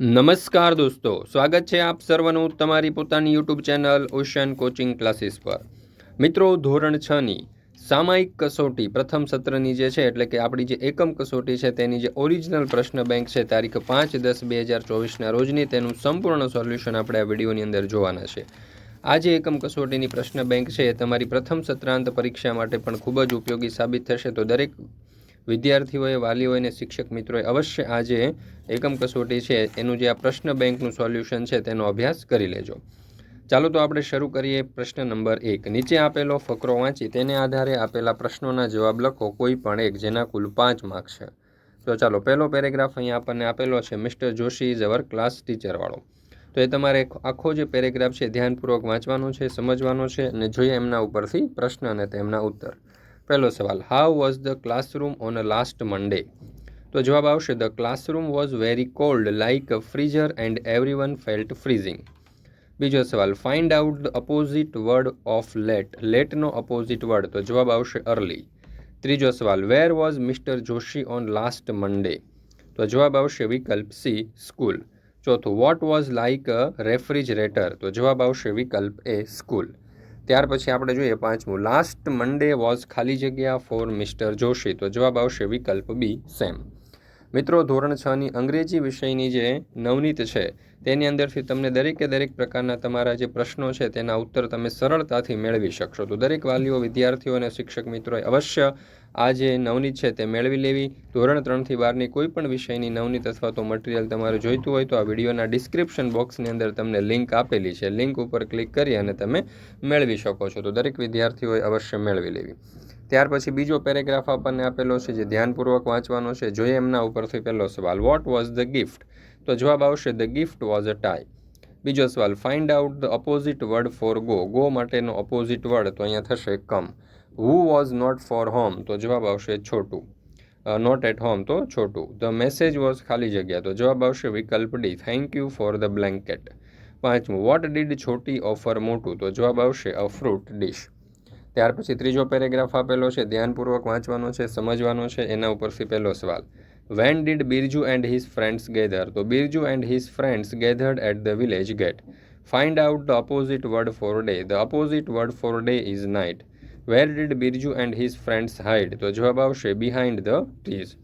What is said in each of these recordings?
નમસ્કાર દોસ્તો, સ્વાગત છે આપ સર્વનું તમારી પોતાની YouTube channel Ocean Coaching Classes પર. મિત્રો, ધોરણ છની સામાયિક કસોટી પ્રથમ સત્રની જે છે, એટલે કે આપણી જે એકમ કસોટી છે, તેની જે ઓરિજિનલ પ્રશ્ન બેંક છે, તારીખ પાંચ દસ બે હજાર ચોવીસના રોજની, તેનું સંપૂર્ણ સોલ્યુશન આપણે આ વિડીયોની અંદર જોવાના છે. આ જે એકમ કસોટીની પ્રશ્ન બેંક છે, એ તમારી પ્રથમ સત્રાંત પરીક્ષા માટે પણ ખૂબ જ ઉપયોગી સાબિત થશે. તો દરેક વિદ્યાર્થીઓએ, વાલીઓએ અને શિક્ષક મિત્રોએ અવશ્ય આ જે એકમ કસોટી છે. એનું જે આ પ્રશ્ન બેંકનું સોલ્યુશન છે તેનો અભ્યાસ કરી લેજો. ચાલો તો આપણે શરૂ કરીએ પ્રશ્ન નંબર એક. નીચે આપેલો ફકરો વાંચી, તેને આધારે આપેલા પ્રશ્નોના જવાબ લખો. કોઈ પણ એક, જેના કુલ પાંચ માર્ક્સ છે. તો ચાલો, પહેલો પેરેગ્રાફ અહીંયા આપણને આપેલો છે, Mister Joshi is our class ટીચરવાળો. તો એ તમારે આખો જે પેરેગ્રાફ છે, ધ્યાનપૂર્વક વાંચવાનો છે, સમજવાનો છે અને જોઈએ એમના ઉપરથી પ્રશ્ન અને તેમના ઉત્તર. પહેલો સવાલ how was the classroom on a last Monday તો જવાબ આવશે the classroom was very cold like a freezer and every one felt freezing બીજો સવાલ find out the opposite word of late લેટનો opposite word તો જવાબ આવશે અર્લી ત્રીજો સવાલ where was Mister Joshi on last Monday તો જવાબ આવશે વિકલ્પ સી સ્કૂલ ચોથું what was like a refrigerator તો જવાબ આવશે વિકલ્પ એ સ્કૂલ ત્યાર પછી આપણે જોઈએ પાંચમું. લાસ્ટ મન્ડે વોઝ ખાલી જગ્યા ફોર મિસ્ટર જોશી તો જવાબ આવશે વિકલ્પ બી સેમ મિત્રો, ધોરણ છની અંગ્રેજી વિષયની જે નવનીત છે, તેની અંદરથી તમને દરેકે દરેક પ્રકારના તમારા જે પ્રશ્નો છે, તેના ઉત્તર તમે સરળતાથી મેળવી શકશો. તો દરેક વાલીઓ, વિદ્યાર્થીઓ અને શિક્ષક મિત્રોએ અવશ્ય આ જે નવનીત છે, તે મેળવી લેવી. ધોરણ ત્રણથી બારની કોઈ પણ વિષયની નવનીત અથવા તો મટીરિયલ તમારે જોઈતું હોય તો આ વિડીયોના ડિસ્ક્રિપ્શન બોક્સની અંદર તમને લિંક આપેલી છે. લિંક ઉપર ક્લિક કરી અને તમે મેળવી શકો છો. તો દરેક વિદ્યાર્થીઓએ અવશ્ય મેળવી લેવી. ત્યાર પછી બીજો પેરેગ્રાફ આપણને આપેલો છે જે ધ્યાનપૂર્વક વાંચવાનો છે. જોઈએ એમના ઉપરથી પહેલો સવાલ વોટ વોઝ ધ ગિફ્ટ તો જવાબ આવશે the gift was a tie બીજો સવાલ find out the opposite word for go go માટેનો અપોઝિટ વર્ડ તો અહીંયા થશે come who was not for home તો જવાબ આવશે છોટું. નોટ એટ હોમ તો છોટું. ધ મેસેજ વોઝ ખાલી જગ્યા. તો જવાબ આવશે વિકલ્પ D thank you for the blanket પાંચમું વોટ ડીડ છોટી ઓફર મોટું? તો જવાબ આવશે અ ફ્રૂટ ડિશ ત્યાર પછી ત્રીજો પેરેગ્રાફ આપેલો છે, ધ્યાનપૂર્વક વાંચવાનો છે, સમજવાનો છે, એના ઉપરથી પહેલો સવાલ. When did Birju and his friends gather તો Birju and his friends gathered at the village gate find out the opposite word for day the opposite word for day is night where did Birju and his friends hide તો જવાબ આવશે behind the trees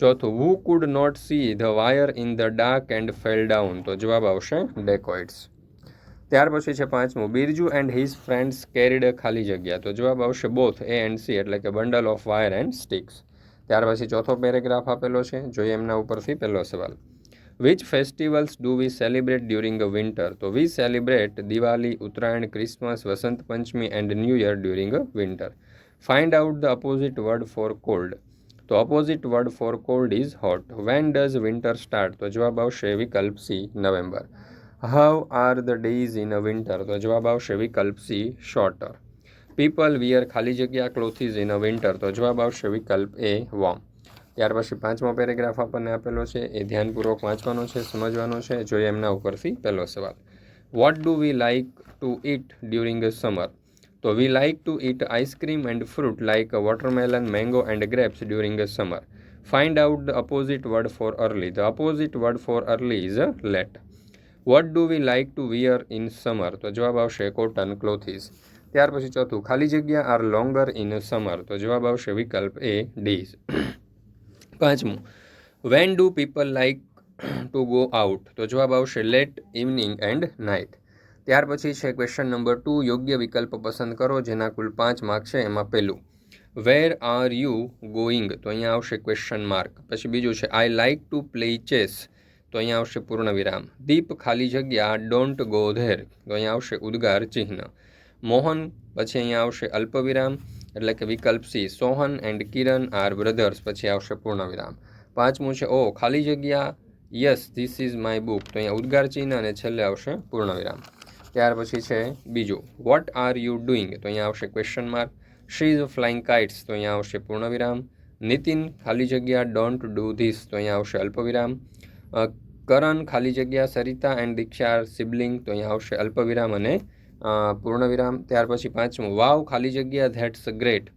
ચોથું who could not see the wire in the dark and fell down તો જવાબ આવશે dacoits ત્યાર પછી છે પાંચમું. Birju and his friends carried ખાલી જગ્યા. તો જવાબ આવશે બોથ એ એન્ડ સી એટલે કે bundle of wire and sticks ત્યાર પછી ચોથો પેરેગ્રાફ આપેલો છે. જોઈએ એમના ઉપરથી પહેલો સવાલ. Which festivals do we celebrate during a winter તો we celebrate Diwali, Uttarayan Christmas Vasant Panchami and new year during a winter find out the opposite word for cold તો opposite word for cold is hot when does winter start તો જવાબ આવશે વિકલ્પ C November. How are the days in a winter તો જવાબ આવશે વિકલ્પ C sorter people wear ખાલી જગ્યા ક્લોથિઝ ઇન અ વિન્ટર તો જવાબ આવશે વિકલ્પ એ વોમ ત્યાર પછી પાંચમો પેરેગ્રાફ આપણને આપેલો છે. એ ધ્યાનપૂર્વક વાંચવાનો છે, સમજવાનો છે. જોઈએ એમના ઉપરથી પહેલો સવાલ. What do we like to eat during a summer તો we like to eat ice cream and fruit like watermelon mango and grapes during a summer find out the opposite word for early the opposite word for early is a late what do we like to wear in summer તો જવાબ આવશે cotton clothes ત્યાર પછી ચોથું, ખાલી જગ્યા R longer in summer તો જવાબ આવશે વિકલ્પ એ ડીઝ પાંચમું when do people like to go out તો જવાબ આવશે લેટ ઇવનિંગ એન્ડ નાઇટ ત્યાર પછી છે ક્વેશ્ચન નંબર ટુ યોગ્ય વિકલ્પ પસંદ કરો, જેના કુલ પાંચ માર્ક છે, એમાં પહેલું વેર આર યુ ગોઈંગ તો અહીંયા આવશે ક્વેશ્ચન માર્ક પછી બીજું છે I like to play chess તો અહીંયા આવશે પૂર્ણ વિરામ દીપ ખાલી જગ્યા ડોન્ટ ગો ધેર તો અહીંયા આવશે ઉદ્ગાર ચિહ્ન. મોહન, પછી અહીંયા આવશે અલ્પવિરામ, એટલે કે વિકલ્પ C, Sohan and Kiran are brothers પછી આવશે પૂર્ણ વિરામ પાંચમું છે, ઓ, ખાલી જગ્યા yes this is my book તો અહીંયા ઉદ્ગાર ચિહ્ન અને છેલ્લે આવશે પૂર્ણ વિરામ ત્યાર પછી છે, બીજું વોટ આર યુ ડુઈંગ તો અહીંયા આવશે question mark she is flying kites તો અહીંયા આવશે પૂર્ણવિરામ. નીતિન, ખાલી જગ્યા ડોન્ટ ડુ ધીસ તો અહીંયા આવશે અલ્પવિરામ. કરણ, ખાલી જગ્યા, સરિતા એન્ડ દીક્ષા સિબલિંગ તો અહીંયા આવશે અલ્પવિરામ અને પૂર્ણવિરામ. ત્યાર પછી પાંચમું, વાવ, ખાલી જગ્યા ધેટ્સ ગ્રેટ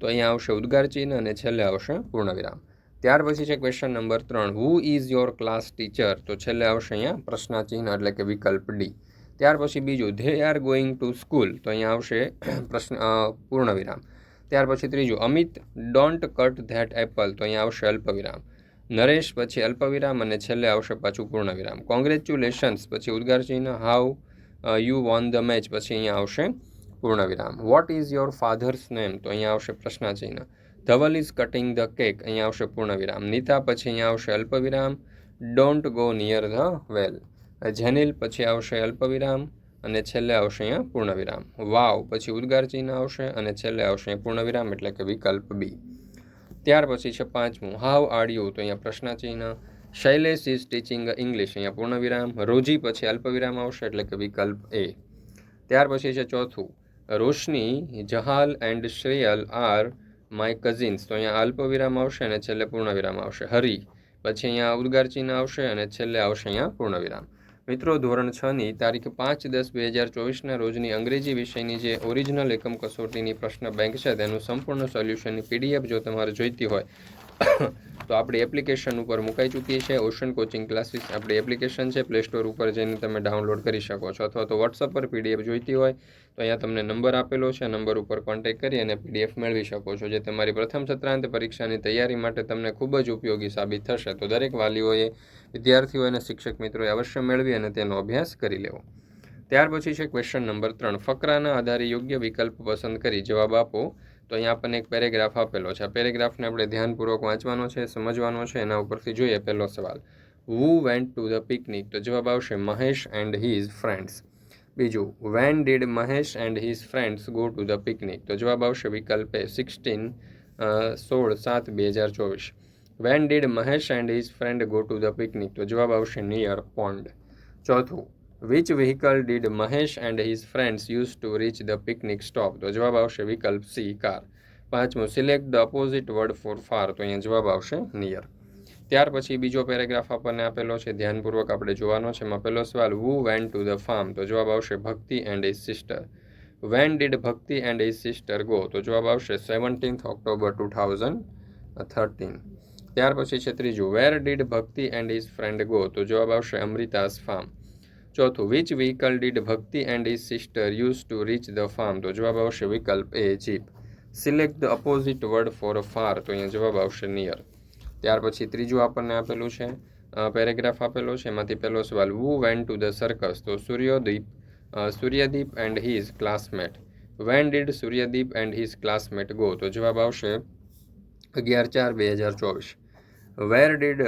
તો અહીંયા આવશે ઉદ્ગાર ચિહ્ન અને છેલ્લે આવશે પૂર્ણવિરામ. ત્યાર પછી છે ક્વેશ્ચન નંબર ત્રણ who is your class teacher તો છેલ્લે આવશે અહીંયા પ્રશ્નાચિહ્ન એટલે કે વિકલ્પ ડી ત્યાર પછી બીજું they are going to school તો અહીંયા આવશે પ્રશ્ન પૂર્ણવિરામ. પૂર્ણ વિરામ ત્યાર પછી ત્રીજું, Amit don't cut that apple તો અહીંયા આવશે અલ્પવિરામ. નરેશ, પછી અલ્પવિરામ અને છેલ્લે આવશે પાછું પૂર્ણ વિરામ કોંગ્રેચ્યુલેશન્સ પછી ઉદ્ગાર ચિહ્ન how you won the match પછી અહીંયા આવશે પૂર્ણ વિરામ what is your father's name તો અહીંયા આવશે પ્રશ્નાચિહ્ન. Dhaval is cutting the cake અહીંયા આવશે પૂર્ણ વિરામ નીતા, પછી અહીંયા આવશે અલ્પવિરામ. Don't go near the well Jenil, પછી આવશે અલ્પવિરામ અને છેલ્લે આવશે અહીંયા પૂર્ણવિરામ. વાવ પછી ઉદ્ગાર ચિહ્ન આવશે અને છેલ્લે આવશે પૂર્ણવિરામ, એટલે કે વિકલ્પ બી ત્યાર પછી છે પાંચમું, હાવ આર યુ તો અહીંયા પ્રશ્નચિહ્ન શૈલેષ ઇઝ ટીચિંગ ઇંગ્લિશ, અહીંયા પૂર્ણવિરામ, રોજી પછી અલ્પવિરામ આવશે એટલે કે વિકલ્પ એ. ત્યાર પછી છે ચોથું, Roshni, Jahal and Shreyal are my cousins. તો અહીંયા અલ્પવિરામ આવશે અને છેલ્લે પૂર્ણવિરામ આવશે. હરી, પછી અહીંયા ઉદ્ગાર ચિહ્ન આવશે અને છેલ્લે આવશે અહીંયા પૂર્ણવિરામ. મિત્રો, ધોરણ છ ની તારીખ પાંચ દસ બે હજાર ચોવીસના રોજની અંગ્રેજી વિષયની જે ઓરિજિનલ એકમ કસોટીની પ્રશ્ન બેંક છે, તેનું સંપૂર્ણ સોલ્યુશનની પીડીએફ જો તમારે જોઈતી હોય તો આપણી એપ્લિકેશન ઉપર મુકાઈ ચૂકી છે ઓશન કોચિંગ ક્લાસીસ આપણી એપ્લિકેશન છે. પ્લે સ્ટોર ઉપર જઈને તમે ડાઉનલોડ કરી શકો છો. અથવા તો વોટ્સઅપ પર પીડીએફ જોઈતી હોય, તો અહીંયા તમને નંબર આપેલો છે. નંબર ઉપર કોન્ટેક્ટ કરી અને પીડીએફ મેળવી શકો છો, જે તમારી પ્રથમ સત્રાંત પરીક્ષાની તૈયારી માટે તમને ખૂબ જ ઉપયોગી સાબિત થશે. તો દરેક વાલીઓએ, વિદ્યાર્થીઓ અને શિક્ષક મિત્રોએ અવશ્ય મેળવી અને તેનો અભ્યાસ કરી લેવો. ત્યાર પછી છે ક્વેશ્ચન નંબર ત્રણ. ફકરાના આધારે યોગ્ય વિકલ્પ પસંદ કરી. જવાબ આપો. તો અહીંયા આપણને એક પેરેગ્રાફ આપેલો છે. આ પેરેગ્રાફને આપણે ધ્યાનપૂર્વક વાંચવાનો છે, સમજવાનો છે, એના ઉપરથી જોઈએ પહેલો સવાલ. Who went to the picnic તો જવાબ આવશે મહેશ એન્ડ હિઝ ફ્રેન્ડ્સ બીજું when did Mahesh and his friends go to the picnic તો જવાબ આવશે વિકલ્પ એ સિક્સટીન સોળ, સાત, બે હજાર ચોવીસ. When did Mahesh and his friend go to the picnic તો જવાબ આવશે નિયર પોન્ડ ચોથું which vehicle did Mahesh and his friends use to reach the picnic stop તો જવાબ આવશે વિકલ્પ સી, કાર. પાંચમું select the opposite word for far તો અહીંયા જવાબ આવશે નિયર ત્યાર પછી બીજો પેરેગ્રાફ આપણને આપેલો છે, ધ્યાનપૂર્વક આપણે જોવાનો છે. એમાં પહેલો સવાલ who went to the farm તો જવાબ આવશે, Bhakti and his sister when did Bhakti and his sister go તો જવાબ આવશે seventeenth October two thousand thirteen ત્યાર પછી છે ત્રીજું where did Bhakti and his friend go તો જવાબ આવશે, અમૃતાસ ફાર્મ ચોથું which vehicle did Bhakti and is sister use to reach the farm તો જવાબ આવશે વિકલ્પ A jeep select the opposite word for far તો અહીંયા જવાબ આવશે નિયર ત્યાર પછી ત્રીજું આપણને આપેલું છે પેરેગ્રાફ આપેલો છે, એમાંથી પહેલો સવાલ who went to the circus તો Suryodeep Suryadeep and his classmate when did Suryadeep and his classmate go તો જવાબ આવશે અગિયાર ચાર, બે હજાર ચોવીસ. Where did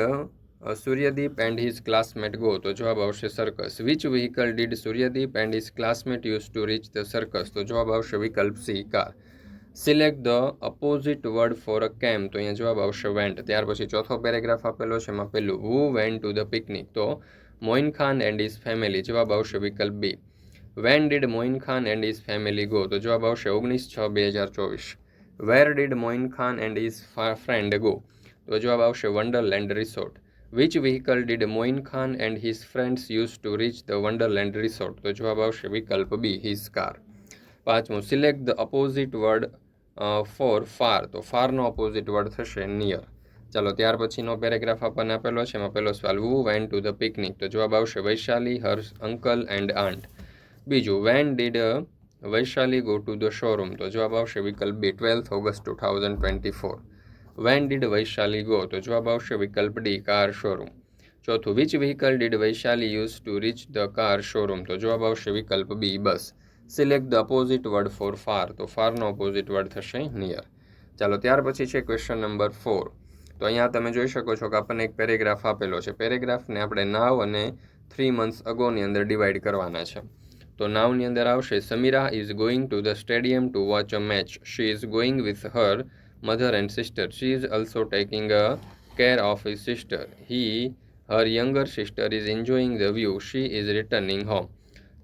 Suryadeep and his classmate go તો જવાબ આવશે circus which vehicle did Suryadeep and his classmate use to reach the circus તો જવાબ આવશે વિકલ્પ C car select the opposite word for a came તો અહીંયા જવાબ આવશે વેન્ટ ત્યાર પછી ચોથો પેરેગ્રાફ આપેલો છે, એમાં પેલું who went to the picnic તો Moin Khan and his family જવાબ આવશે વિકલ્પ B. When did Moin Khan and his family go તો જવાબ આવશે ઓગણીસ છ, બે હજાર ચોવીસ. Where did Moin Khan and his friend go તો જવાબ આવશે Wonderland resort. Which vehicle did Moin Khan and his friends use to reach the Wonderland resort તો જવાબ આવશે વિકલ્પ બી હિઝ કાર પાંચમું select the opposite word for far તો ફારનો અપોઝિટ વર્ડ થશે નિયર ચાલો, ત્યાર પછીનો પેરેગ્રાફ આપણને આપેલો છે. એમાં પહેલો સવાલ who went to the picnic તો જવાબ આવશે Vaishali, Harsh, uncle and aunt બીજું when did Vaishali go to the showroom તો જવાબ આવશે વિકલ્પ B twelfth August two thousand twenty four when did Vaishali go તો જવાબ આવશે વિકલ્પ ડી, કાર શોરૂમ ચોથું which vehicle did Vaishali use to reach the car showroom તો જવાબ આવશે વિકલ્પ B, bus. Select the opposite word for far તો ફારનો અપોઝિટ વર્ડ થશે નિયર ચાલો, ત્યાર પછી છે ક્વેશ્ચન નંબર ફોર તો અહીંયા તમે જોઈ શકો છો કે આપણને એક પેરેગ્રાફ આપેલો છે. પેરેગ્રાફને આપણે નાવ અને થ્રી મંથ્સ અગોની અંદર ડિવાઈડ કરવાના છે. તો નાવની અંદર આવશે Samira is going to the stadium to watch a match she is going with her mother and sister She is also taking a care of his sister he her younger sister is enjoying the view she is returning home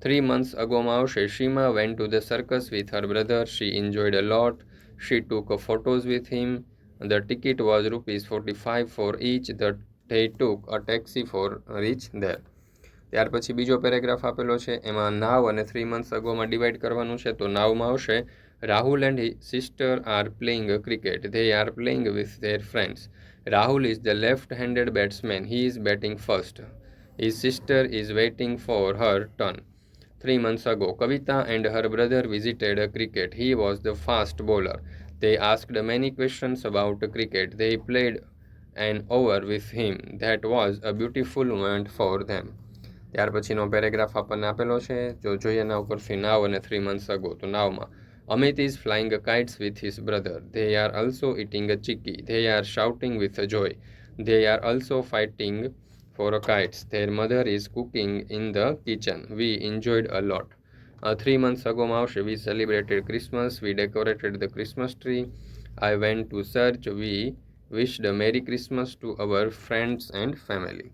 three months ago, આવશે Sheema went to the circus with her brother. She enjoyed a lot she took photos him the ticket was rupees forty five four each the they took a taxi for reach there. ત્યાર પછી બીજો paragraph આપેલો છે. એમાં નાવ અને three months અગોમાં divide કરવાનું છે. તો નાવમાં આવશે. Rahul his sister are playing cricket. They are playing with their friends. Rahul is the left-handed batsman. He is batting first. His sister is waiting for her turn. Three months ago, Kavita and her brother visited cricket. He was the fast bowler. They asked many questions about cricket. They played an over with him. That was a beautiful moment for them. ત્યાર પછીનો paragraph આપણને આપેલો છે જો જોઈએ એના ઉપરથી નાવ અને થ્રી મંથ્સ અગો તો નાવમાં Amit is flying a kites with his brother they are also eating a chikki they are shouting with a joy they are also fighting kites. Their mother is cooking in the kitchen. We enjoyed a lot. Uh, three months ago, Maush, we celebrated Christmas. We decorated the Christmas tree. I went to church. We wished a Merry Christmas to our friends and family.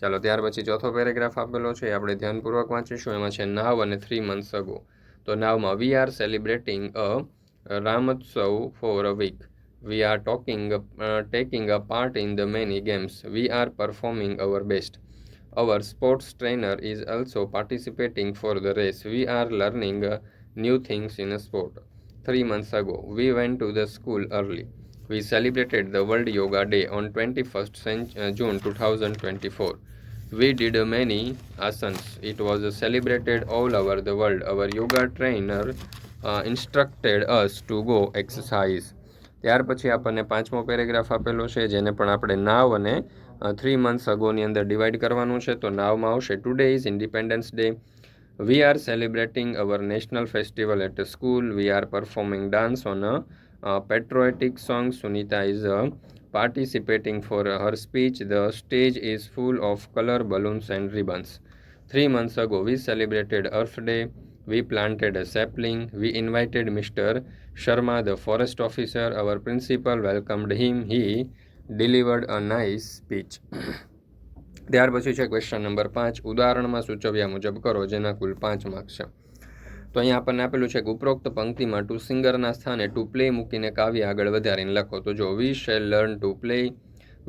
ચાલો ત્યાર પછી ચોથો paragraph આપેલો છે એ આપણે ધ્યાનપૂર્વક વાંચીશું એમાં છે નાવ અને થ્રી મંથ્સ અગો તો નાવમાં we are celebrating a Ramotsav for a week we are talking uh, taking a part in the many games we are performing our best our sports trainer is also participating for the race we are learning uh, new things in a sport 3 months ago we went to the school early we celebrated the world yoga day on 21st cent- uh, june 2024 we did many asanas it was celebrated all over the world. Our yoga trainer uh, instructed us to go exercise. ત્યાર પછી આપણને પાંચમો paragraph આપેલો છે જેને પણ આપણે નાવ અને થ્રી મંથ્સ અગોની અંદર ડિવાઈડ કરવાનું છે. તો નાવમાં આવશે today is Independence Day we are celebrating our national festival at school we are performing dance on patriotic song Sunita is participating for her speech the stage is full of color balloons and ribbons three months ago we celebrated earth day we planted a sapling we invited mr sharma the forest officer our principal welcomed him he delivered a nice speech ત્યાર પછી છે question number પાંચ ઉદાહરણમાં સૂચવ્યા મુજબ કરો જેના કુલ પાંચ માર્ક્સ છે તો અહીંયા આપણને આપેલું છે કે ઉપરોક્ત પંક્તિમાં ટુ સિંગરના સ્થાને ટુ પ્લે મૂકીને કાવ્ય આગળ વધારીને લખો. તો જો we shall learn to play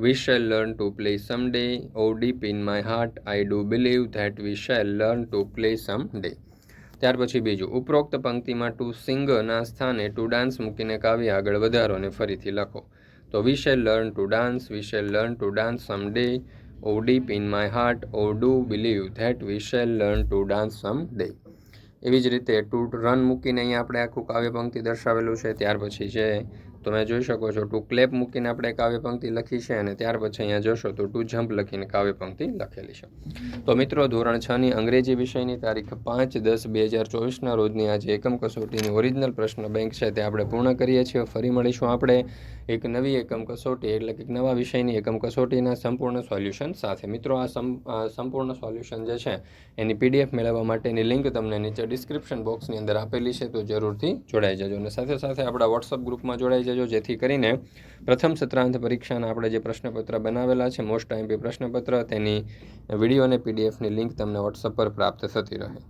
we shall learn to play some day oh deep in my heart I do believe that we shall learn to play some day ત્યાર પછી બીજું, ઉપરોક્ત પંક્તિમાં ટુ સિંગના સ્થાને ટુ ડાન્સ મૂકીને કાવ્ય આગળ વધારો અને ફરીથી લખો. તો we shall learn to dance we shall learn to dance some day oh deep in my heart oh do believe that we shall learn to dance some day એવી જ રીતે ટુ રન મૂકીને અહીંયા આપણે આખું કાવ્ય પંક્તિ દર્શાવેલું છે, ત્યાર પછી છે તમે જોઈ શકો છો ટુ ક્લેપ મૂકીને આપણે કાવ્ય પંક્તિ લખી છે અને ત્યાર પછી અહીંયા જોશો તો ટુ જમ્પ લખીને કાવ્ય પંક્તિ લખેલી છે. તો મિત્રો, ધોરણ છની અંગ્રેજી વિષયની તારીખ પાંચ દસ બે હજાર ચોવીસના રોજની આજે એકમ કસોટીની ઓરિજિનલ પ્રશ્ન બેંક છે તે આપણે પૂર્ણ કરીએ છીએ. ફરી મળીશું આપણે એક નવી એકમ કસોટી એટલે કે નવા વિષયની એકમ કસોટીના સંપૂર્ણ સોલ્યુશન સાથે. મિત્રો, આ સંપૂર્ણ સોલ્યુશન જે છે એની પીડીએફ મેળવવા માટેની લિંક તમને નીચે ડિસ્ક્રિપ્શન બોક્સની અંદર આપેલી છે, તો જરૂરથી જોડાઈ જજો. અને સાથે સાથે આપણા વોટ્સઅપ ગ્રુપમાં જોડાઈ જજો, જેથી કરીને પ્રથમ સત્રાંત પરીક્ષાના આપણે જે પ્રશ્નપત્ર બનાવેલા છે મોસ્ટ આઈમ્પી પ્રશ્નપત્ર, તેની વીડિયો અને પીડીએફની લિંક તમને વોટ્સઅપ પર પ્રાપ્ત થતી રહે.